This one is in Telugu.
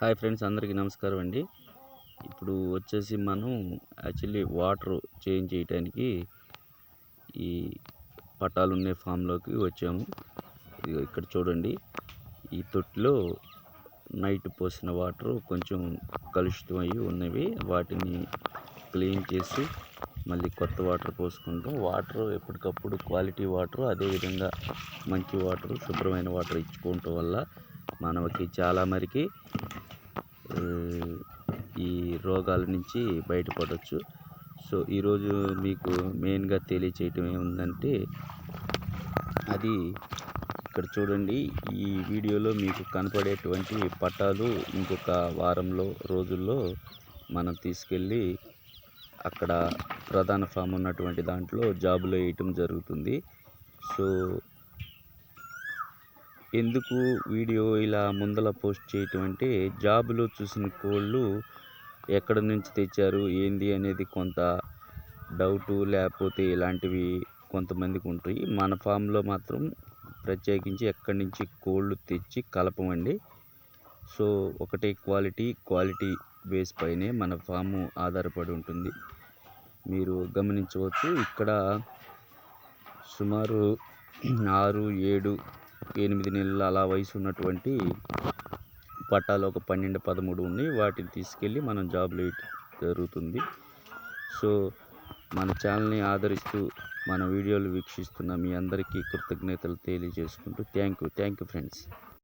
హాయ్ ఫ్రెండ్స్ అందరికీ నమస్కారం అండి. ఇప్పుడు వచ్చేసి మనం యాక్చువల్లీ వాటర్ చేంజ్ చేయడానికి ఈ పటాలు ఉండే ఫామ్లోకి వచ్చాము. ఇక్కడ చూడండి ఈ తొట్టిలో నైట్ పోసిన వాటర్ కొంచెం కలుషితం అయ్యి ఉన్నవి. వాటిని క్లీన్ చేసి మళ్ళీ కొత్త వాటర్ పోసుకుంటాం. వాటర్ ఎప్పటికప్పుడు క్వాలిటీ వాటర్ అదేవిధంగా మంచి వాటర్ శుభ్రమైన వాటర్ ఇచ్చుకోవటం వల్ల మనకి చాలా మరికి ఈ రోగాల నుంచి బయటపడవచ్చు సో ఈరోజు మీకు మెయిన్గా తెలియచేయటం ఏముందంటే అది ఇక్కడ చూడండి. ఈ వీడియోలో మీకు కనపడేటువంటి పట్టాలు ఇంకొక వారంలో రోజుల్లో మనం తీసుకెళ్ళి అక్కడ ప్రధాన ఫామ్ ఉన్నటువంటి దాంట్లో జాబులో వేయటం జరుగుతుంది. సో ఎందుకు వీడియో ఇలా ముందల పోస్ట్ చేయటం అంటే జాబ్లో చూసిన కోళ్ళు ఎక్కడ నుంచి తెచ్చారు ఏంది అనేది కొంత డౌటు లేకపోతే ఇలాంటివి కొంతమందికి ఉంటాయి. మన ఫామ్లో మాత్రం ప్రత్యేకించి ఎక్కడి నుంచి కోళ్ళు తెచ్చి కలపమండి. సో ఒకటే క్వాలిటీ క్వాలిటీ బేస్ పైనే మన ఫాము ఆధారపడి ఉంటుంది. మీరు గమనించవచ్చు ఇక్కడ సుమారు ఆరు ఏడు ఎనిమిది నెలల అలా వయసు ఉన్నటువంటి పట్టాలు ఒక పన్నెండు పదమూడు ఉన్నాయి. వాటిని తీసుకెళ్ళి మనం జాబ్లో వేయటం జరుగుతుంది. సో మన ఛానల్ని ఆదరిస్తూ మన వీడియోలు వీక్షిస్తున్న మీ అందరికీ కృతజ్ఞతలు తెలియజేసుకుంటూ thank you. Thank you friends.